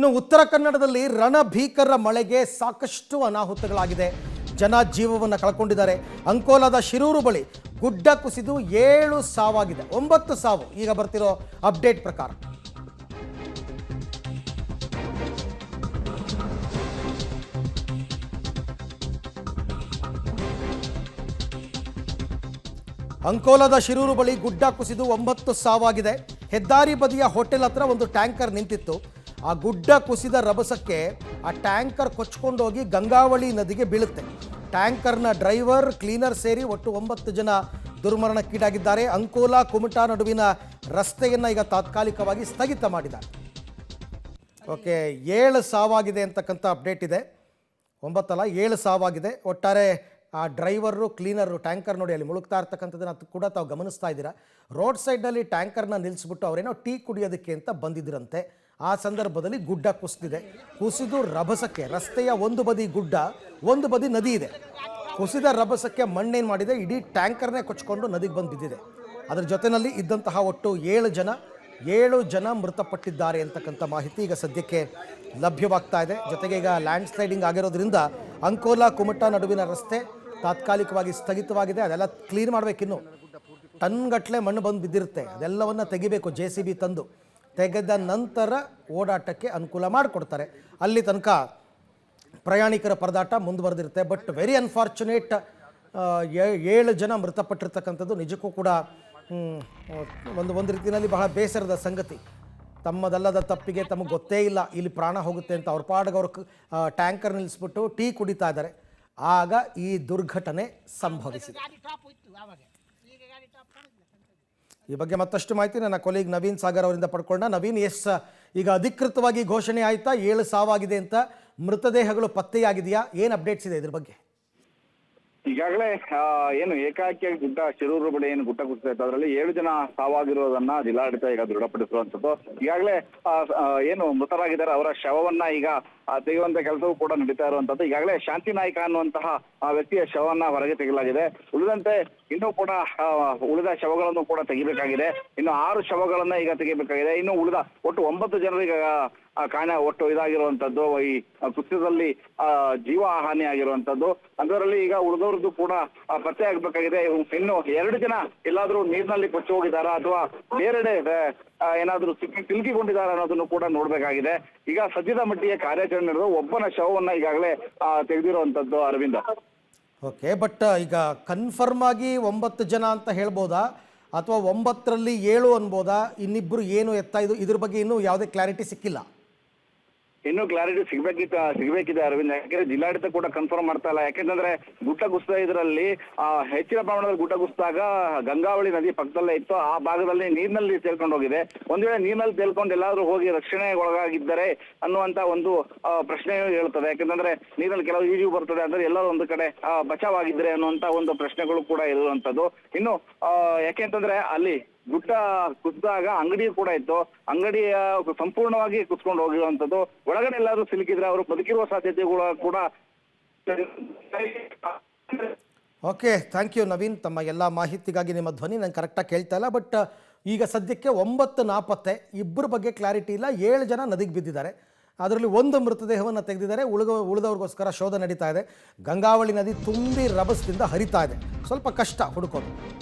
ಇನ್ನು ಉತ್ತರ ಕನ್ನಡದಲ್ಲಿ ರಣಭೀಕರ ಮಳೆಗೆ ಸಾಕಷ್ಟು ಅನಾಹುತಗಳಾಗಿದೆ. ಜನ ಜೀವವನ್ನು ಕಳ್ಕೊಂಡಿದ್ದಾರೆ. ಅಂಕೋಲಾದ ಶಿರೂರು ಬಳಿ ಗುಡ್ಡ ಕುಸಿದು ಏಳು ಸಾವಾಗಿದೆ. ಒಂಬತ್ತು ಸಾವು. ಈಗ ಬರ್ತಿರೋ ಅಪ್ಡೇಟ್ ಪ್ರಕಾರ. ಅಂಕೋಲಾದ ಶಿರೂರು ಬಳಿ ಗುಡ್ಡ ಕುಸಿದು ಒಂಬತ್ತು ಸಾವಾಗಿದೆ. ಹೆದ್ದಾರಿ ಬದಿಯ ಹೋಟೆಲ್ ಹತ್ರ ಒಂದು ಟ್ಯಾಂಕರ್ ನಿಂತಿತ್ತು. ಆ ಗುಡ್ಡ ಕುಸಿದ ರಭಸಕ್ಕೆ ಆ ಟ್ಯಾಂಕರ್ ಕೊಚ್ಕೊಂಡೋಗಿ ಗಂಗಾವಳಿ ನದಿಗೆ ಬೀಳುತ್ತೆ. ಟ್ಯಾಂಕರ್ನ ಡ್ರೈವರ್, ಕ್ಲೀನರ್ ಸೇರಿ ಒಟ್ಟು ಒಂಬತ್ತು ಜನ ದುರ್ಮರಣಕ್ಕೀಡಾಗಿದ್ದಾರೆ. ಅಂಕೋಲಾ, ಕುಮಟಾ ನಡುವಿನ ರಸ್ತೆಯನ್ನು ಈಗ ತಾತ್ಕಾಲಿಕವಾಗಿ ಸ್ಥಗಿತ ಮಾಡಿದ್ದಾರೆ. ಓಕೆ, ಏಳು ಸಾವಾಗಿದೆ ಅಂತಕ್ಕಂಥ ಅಪ್ಡೇಟ್ ಇದೆ. ಒಂಬತ್ತಲ್ಲ, ಏಳು ಸಾವಾಗಿದೆ. ಒಟ್ಟಾರೆ ಆ ಡ್ರೈವರು, ಕ್ಲೀನರು, ಟ್ಯಾಂಕರ್ ನೋಡಿ ಅಲ್ಲಿ ಮುಳುಗ್ತಾ ಇರ್ತಕ್ಕಂಥದ್ದನ್ನು ಕೂಡ ತಾವು ಗಮನಿಸ್ತಾ ಇದ್ದೀರಾ? ರೋಡ್ ಸೈಡ್ನಲ್ಲಿ ಟ್ಯಾಂಕರ್ನ ನಿಲ್ಲಿಸ್ಬಿಟ್ಟು ಅವರೇನೋ ಟೀ ಕುಡಿಯೋದಕ್ಕೆ ಅಂತ ಬಂದಿದ್ರಂತೆ ಆ ಸಂದರ್ಭದಲ್ಲಿ ಗುಡ್ಡ ಕುಸಿದಿದೆ. ಕುಸಿದು ರಭಸಕ್ಕೆ, ರಸ್ತೆಯ ಒಂದು ಬದಿ ಗುಡ್ಡ, ಒಂದು ಬದಿ ನದಿ ಇದೆ. ಕುಸಿದ ರಭಸಕ್ಕೆ ಮಣ್ಣೇನು ಮಾಡಿದೆ? ಇಡೀ ಟ್ಯಾಂಕರ್ನೇ ಕೊಚ್ಕೊಂಡು ನದಿಗೆ ಬಂದು ಬಿದ್ದಿದೆ ಅದರ ಜೊತೆಯಲ್ಲಿ ಇದ್ದಂತಹ ಒಟ್ಟು ಏಳು ಜನ ಏಳು ಜನ ಮೃತಪಟ್ಟಿದ್ದಾರೆ ಅಂತಕ್ಕಂಥ ಮಾಹಿತಿ ಈಗ ಸದ್ಯಕ್ಕೆ ಲಭ್ಯವಾಗ್ತಾ ಇದೆ. ಜೊತೆಗೆ ಈಗ ಲ್ಯಾಂಡ್ ಸ್ಲೈಡಿಂಗ್ ಆಗಿರೋದ್ರಿಂದ ಅಂಕೋಲಾ ಕುಮಟಾ ನಡುವಿನ ರಸ್ತೆ ತಾತ್ಕಾಲಿಕವಾಗಿ ಸ್ಥಗಿತವಾಗಿದೆ, ಅದೆಲ್ಲ ಕ್ಲೀನ್ ಮಾಡಬೇಕಿನ್ನು ಟನ್ಗಟ್ಟಲೆ ಮಣ್ಣು ಬಂದು ಬಿದ್ದಿರುತ್ತೆ, ಅದೆಲ್ಲವನ್ನು ತೆಗಿಬೇಕು ಜೆ ಸಿ ಬಿ ತಂದು. ತೆಗೆದ ನಂತರ ಓಡಾಟಕ್ಕೆ ಅನುಕೂಲ ಮಾಡಿಕೊಡ್ತಾರೆ. ಅಲ್ಲಿ ತನಕ ಪ್ರಯಾಣಿಕರ ಪರದಾಟ ಮುಂದುವರೆದಿರುತ್ತೆ ಬಟ್ ವೆರಿ ಅನ್ಫಾರ್ಚುನೇಟ್ ಏಳು ಜನ ಮೃತಪಟ್ಟಿರ್ತಕ್ಕಂಥದ್ದು ನಿಜಕ್ಕೂ ಕೂಡ ಒಂದು ಒಂದು ರೀತಿಯಲ್ಲಿ ಬಹಳ ಬೇಸರದ ಸಂಗತಿ. ತಮ್ಮದಲ್ಲದ ತಪ್ಪಿಗೆ ತಮಗೆ ಗೊತ್ತೇ ಇಲ್ಲ, ಇಲ್ಲಿ ಪ್ರಾಣ ಹೋಗುತ್ತೆ ಅಂತ ಅವ್ರ ಪಾಡಿಗೆ ಅವ್ರ ಟ್ಯಾಂಕರ್ ನಿಲ್ಲಿಸ್ಬಿಟ್ಟು ಟೀ ಕುಡಿತಾ ಇದ್ದಾರೆ. ಆಗ ಈ ದುರ್ಘಟನೆ ಸಂಭವಿಸಿದೆ. ಈ ಬಗ್ಗೆ ಮತ್ತಷ್ಟು ಮಾಹಿತಿ ನನ್ನ ಕೊಲೀಗ್ ನವೀನ್ ಸಾಗರ್ ಅವರಿಂದ ಪಡ್ಕೊಂಡ ನವೀನ್, ಎಸ್, ಈಗ ಅಧಿಕೃತವಾಗಿ ಘೋಷಣೆ ಆಯ್ತಾ? ಏಳು ಸಾವಾಗಿದೆ ಅಂತ ಮೃತದೇಹಗಳು ಪತ್ತೆಯಾಗಿದೆಯಾ? ಏನು ಅಪ್ಡೇಟ್ಸ್ ಇದೆ ಇದ್ರ ಬಗ್ಗೆ? ಈಗಾಗಲೇ ಏನು ಏಕಾಕಿಯಾಗಿ ಗುಡ್ಡ, ಶಿರೂರು ಬಳಿ ಏನು ಗುಡ್ಡ ಕುಸಿತ ಇತ್ತು, ಅದರಲ್ಲಿ ಏಳು ಜನ ಸಾವಾಗಿರೋದನ್ನ ಜಿಲ್ಲಾಡಳಿತ ಈಗ ದೃಢಪಡಿಸಿರುವಂತದ್ದು ಈಗಾಗಲೇ ಏನು ಮೃತರಾಗಿದ್ದಾರೆ, ಅವರ ಶವವನ್ನ ಈಗ ತೆಗೆಯುವಂತ ಕೆಲಸವೂ ಕೂಡ ನಡೀತಾ ಇರುವಂತದ್ದು ಈಗಾಗಲೇ ಶಾಂತಿ ನಾಯ್ಕ ಅನ್ನುವಂತಹ ವ್ಯಕ್ತಿಯ ಶವವನ್ನ ಹೊರಗೆ ತೆಗೆಯಲಾಗಿದೆ. ಉಳಿದಂತೆ ಇನ್ನೂ ಕೂಡ ಉಳಿದ ಶವಗಳನ್ನು ಕೂಡ ತೆಗಿಬೇಕಾಗಿದೆ. ಇನ್ನು ಆರು ಶವಗಳನ್ನ ಈಗ ತೆಗಿಬೇಕಾಗಿದೆ. ಇನ್ನು ಉಳಿದ ಒಟ್ಟು ಒಂಬತ್ತು ಜನರಿಗೆ ಕಾಣ ಒಟ್ಟು ಇದಾಗಿರುವಂತದ್ದು ಈ ಕುಸಿತದಲ್ಲಿ ಆ, ಜೀವ ಹಾನಿ ಆಗಿರುವಂತದ್ದು. ಅದರಲ್ಲಿ ಈಗ ಉಳಿದವ್ರದ್ದು ಕೂಡ ಪತ್ತೆ ಆಗ್ಬೇಕಾಗಿದೆ. ಇನ್ನು ಎರಡು ಜನ ಎಲ್ಲಾದ್ರೂ ನೀರಿನಲ್ಲಿ ಕೊಚ್ಚಿ ಹೋಗಿದಾರಾ ಅಥವಾ ಬೇರೆಡೆ ಏನಾದ್ರೂ ಸಿಕ್ಕಿ ಸಿಲುಕಿಕೊಂಡಿದ್ದಾರೆ ಅನ್ನೋದನ್ನು ಕೂಡ ನೋಡ್ಬೇಕಾಗಿದೆ. ಈಗ ಸದ್ಯದ ಮಟ್ಟಿಗೆ ಕಾರ್ಯಾಚರಣೆ ಒಬ್ಬನ ಶವವನ್ನ ಈಗಾಗಲೇ ತೆಗೆದಿರುವಂತದ್ದು ಅರವಿಂದ. ಓಕೆ ಬಟ್ ಈಗ ಕನ್ಫರ್ಮ್ ಆಗಿ ಒಂಬತ್ತು ಜನ ಅಂತ ಹೇಳ್ಬೋದಾ? ಅಥವಾ ಒಂಬತ್ತರಲ್ಲಿ ಏಳು ಅನ್ಬೋದಾ? ಇನ್ನಿಬ್ಬರು ಏನು ಎತ್ತ ಇದು? ಇದ್ರ ಬಗ್ಗೆ ಇನ್ನೂ ಯಾವುದೇ ಕ್ಲಾರಿಟಿ ಸಿಕ್ಕಿಲ್ಲ. ಇನ್ನೂ ಕ್ಲಾರಿಟಿ ಸಿಗ್ಬೇಕಿತ್ತ, ಸಿಗ್ಬೇಕಿದೆ ಅರವಿಂದ್. ಯಾಕಂದ್ರೆ ಜಿಲ್ಲಾಡಳಿತ ಕೂಡ ಕನ್ಫರ್ಮ್ ಮಾಡ್ತಾ ಇಲ್ಲ. ಯಾಕೆಂತಂದ್ರೆ ಗುಡ್ಡ ಕುಸಿತ ಇದರಲ್ಲಿ ಹೆಚ್ಚಿನ ಪ್ರಮಾಣದಲ್ಲಿ ಗುಡ್ಡ ಕುಸಿದಾಗ ಗಂಗಾವಳಿ ನದಿ ಪಕ್ಕದಲ್ಲೇ ಇತ್ತು. ಆ ಭಾಗದಲ್ಲಿ ನೀರಿನಲ್ಲಿ ತೇಲ್ಕೊಂಡು ಹೋಗಿದೆ. ಒಂದ್ ವೇಳೆ ನೀರಿನಲ್ಲಿ ತೇಲ್ಕೊಂಡು ಎಲ್ಲಾದ್ರೂ ಹೋಗಿ ರಕ್ಷಣೆ ಒಳಗಾಗಿದ್ದರೆ ಅನ್ನುವಂತ ಒಂದು ಪ್ರಶ್ನೆಯೂ ಹೇಳ್ತದೆ. ಯಾಕೆಂದ್ರೆ ನೀರಲ್ಲಿ ಕೆಲವು ಈಜು ಬರ್ತದೆ ಅಂದ್ರೆ ಎಲ್ಲರೂ ಒಂದು ಕಡೆ ಬಚಾವ್ ಬಚಾವಾಗಿದ್ರೆ ಅನ್ನುವಂತ ಒಂದು ಪ್ರಶ್ನೆಗಳು ಕೂಡ ಇರುವಂತದ್ದು ಇನ್ನು ಯಾಕೆಂತಂದ್ರೆ ಅಲ್ಲಿ ಗುಡ್ಡ ಕುಸಿದಾಗ ಅಂಗಡಿ ಕೂಡ ಇತ್ತು. ಅಂಗಡಿಯ ಸಂಪೂರ್ಣವಾಗಿ ಕುಸ್ಕೊಂಡು ಹೋಗಿರುವಂತದ್ದು ಒಳಗಡೆ ಎಲ್ಲಾದ್ರೂ ಸಿಲುಕಿದ್ರೆ ಅವರು ಬದುಕಿರುವ ಸಾಧ್ಯತೆಗಳು ಕೂಡ ಓಕೆ ಥ್ಯಾಂಕ್ ಯು ನವೀನ್. ತಮ್ಮ ಎಲ್ಲ ಮಾಹಿತಿಗಾಗಿ ನಿಮ್ಮ ಧ್ವನಿ ನಂಗೆ ಕರೆಕ್ಟಾಗಿ ಕೇಳ್ತಾ ಇಲ್ಲ ಬಟ್ ಈಗ ಸದ್ಯಕ್ಕೆ ಒಂಬತ್ತು ನಾಪತ್ತೆ. ಇಬ್ಬರ ಬಗ್ಗೆ ಕ್ಲಾರಿಟಿ ಇಲ್ಲ. ಏಳು ಜನ ನದಿಗೆ ಬಿದ್ದಿದ್ದಾರೆ. ಅದರಲ್ಲಿ ಒಂದು ಮೃತದೇಹವನ್ನು ತೆಗೆದಿದ್ದಾರೆ. ಉಳಿದ ಉಳಿದವ್ರಿಗೋಸ್ಕರ ಶೋಧ ನಡೀತಾ ಇದೆ. ಗಂಗಾವಳಿ ನದಿ ತುಂಬಿ ರಭಸದಿಂದ ಹರಿತಾ ಇದೆ. ಸ್ವಲ್ಪ ಕಷ್ಟ ಹುಡುಕೋದು.